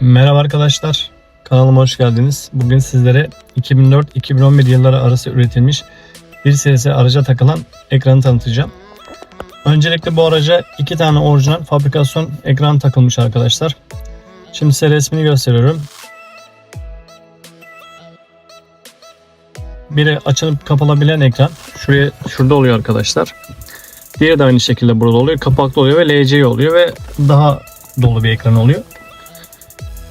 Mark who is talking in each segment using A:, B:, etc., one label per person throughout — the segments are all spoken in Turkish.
A: Merhaba arkadaşlar. Kanalıma hoş geldiniz. Bugün sizlere 2004-2011 yılları arası üretilmiş bir serisi araca takılan ekranı tanıtacağım. Öncelikle bu araca iki tane orijinal fabrikasyon ekran takılmış arkadaşlar. Şimdi size resmini gösteriyorum. Biri açılıp kapanabilen ekran. Şuraya şurada oluyor arkadaşlar. Diğeri de aynı şekilde burada oluyor. Kapaklı oluyor ve LCD oluyor ve daha dolu bir ekran oluyor.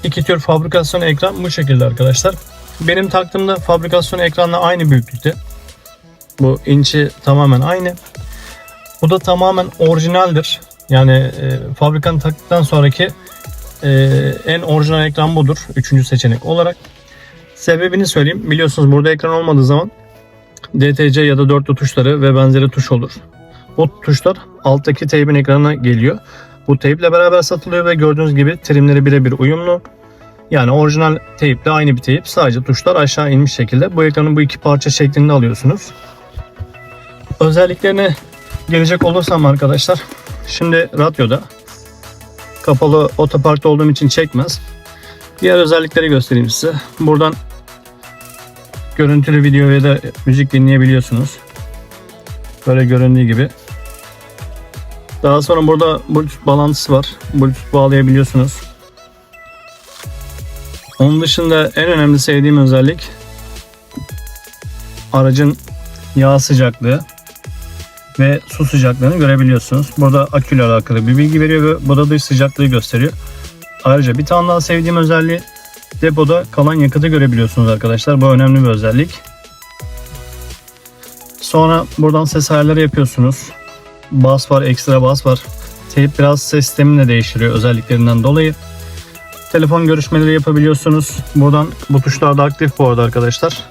A: İki tür fabrikasyon ekran bu şekilde arkadaşlar. Benim taktığımda fabrikasyon ekranla aynı büyüklükte. Bu inçi tamamen aynı. Bu da tamamen orijinaldir. Yani e, fabrikanın taktıktan sonraki e, en orijinal ekran budur. Üçüncü seçenek olarak. Sebebini söyleyeyim. Biliyorsunuz burada ekran olmadığı zaman DTC ya da dörtlü tuşları ve benzeri tuş olur. Bu tuşlar alttaki teybin ekranına geliyor. Bu teyple beraber satılıyor ve gördüğünüz gibi trimleri birebir uyumlu. Yani orijinal teyple aynı bir teyip sadece tuşlar aşağı inmiş şekilde. Bu ekranı bu iki parça şeklinde alıyorsunuz. Özelliklerine gelecek olursam arkadaşlar. Şimdi radyoda kapalı otoparkta olduğum için çekmez. Diğer özellikleri göstereyim size. Buradan görüntülü video ya da müzik dinleyebiliyorsunuz. Böyle göründüğü gibi. Daha sonra burada Bluetooth bağlantısı var. Bluetooth bağlayabiliyorsunuz. Onun dışında en önemli sevdiğim özellik aracın yağ sıcaklığı ve su sıcaklığını görebiliyorsunuz. Burada aküyle alakalı bir bilgi veriyor ve burada dış sıcaklığı gösteriyor. Ayrıca bir tane daha sevdiğim özelliği depoda kalan yakıtı görebiliyorsunuz arkadaşlar. Bu önemli bir özellik. Sonra buradan ses ayarları yapıyorsunuz. Bas var, ekstra bas var. Teyp biraz ses sistemini de değiştiriyor özelliklerinden dolayı. Telefon görüşmeleri yapabiliyorsunuz. Buradan bu tuşlar da aktif bu arada arkadaşlar.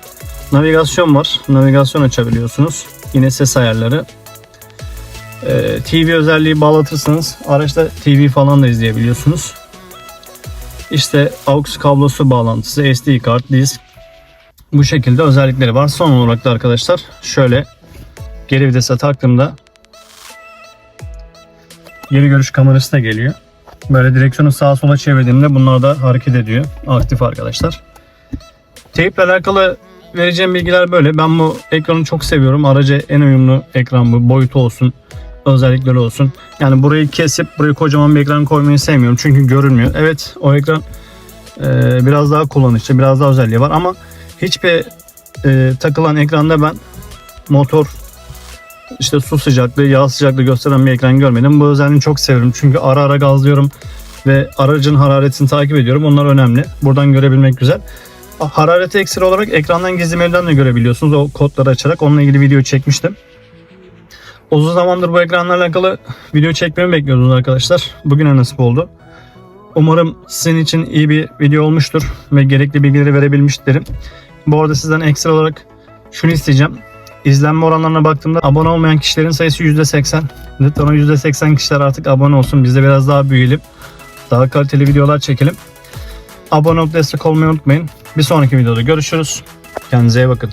A: Navigasyon var. Navigasyon açabiliyorsunuz. Yine ses ayarları. Ee, TV özelliği bağlatırsanız araçta TV falan da izleyebiliyorsunuz. İşte AUX kablosu bağlantısı, SD kart, disk. Bu şekilde özellikleri var. Son olarak da arkadaşlar şöyle geri vitese taktığımda geri görüş kamerası da geliyor. Böyle direksiyonu sağa sola çevirdiğimde bunlar da hareket ediyor. Aktif arkadaşlar. Teyple alakalı vereceğim bilgiler böyle. Ben bu ekranı çok seviyorum. Araca en uyumlu ekran bu. Boyutu olsun, özellikleri olsun. Yani burayı kesip buraya kocaman bir ekran koymayı sevmiyorum. Çünkü görünmüyor. Evet o ekran e, biraz daha kullanışlı, biraz daha özelliği var ama hiçbir e, takılan ekranda ben motor işte su sıcaklığı, yağ sıcaklığı gösteren bir ekran görmedim. Bu özelliğini çok seviyorum. Çünkü ara ara gazlıyorum ve aracın hararetini takip ediyorum. Onlar önemli. Buradan görebilmek güzel. Harareti ekstra olarak ekrandan gizli menüden de görebiliyorsunuz. O kodları açarak onunla ilgili video çekmiştim. Uzun zamandır bu ekranlarla alakalı video çekmemi bekliyordunuz arkadaşlar. Bugüne nasip oldu. Umarım sizin için iyi bir video olmuştur ve gerekli bilgileri verebilmişlerim. Bu arada sizden ekstra olarak şunu isteyeceğim. İzlenme oranlarına baktığımda abone olmayan kişilerin sayısı %80. Lütfen o %80 kişiler artık abone olsun. Biz de biraz daha büyüyelim. Daha kaliteli videolar çekelim. Abone olup destek olmayı unutmayın. Bir sonraki videoda görüşürüz. Kendinize iyi bakın.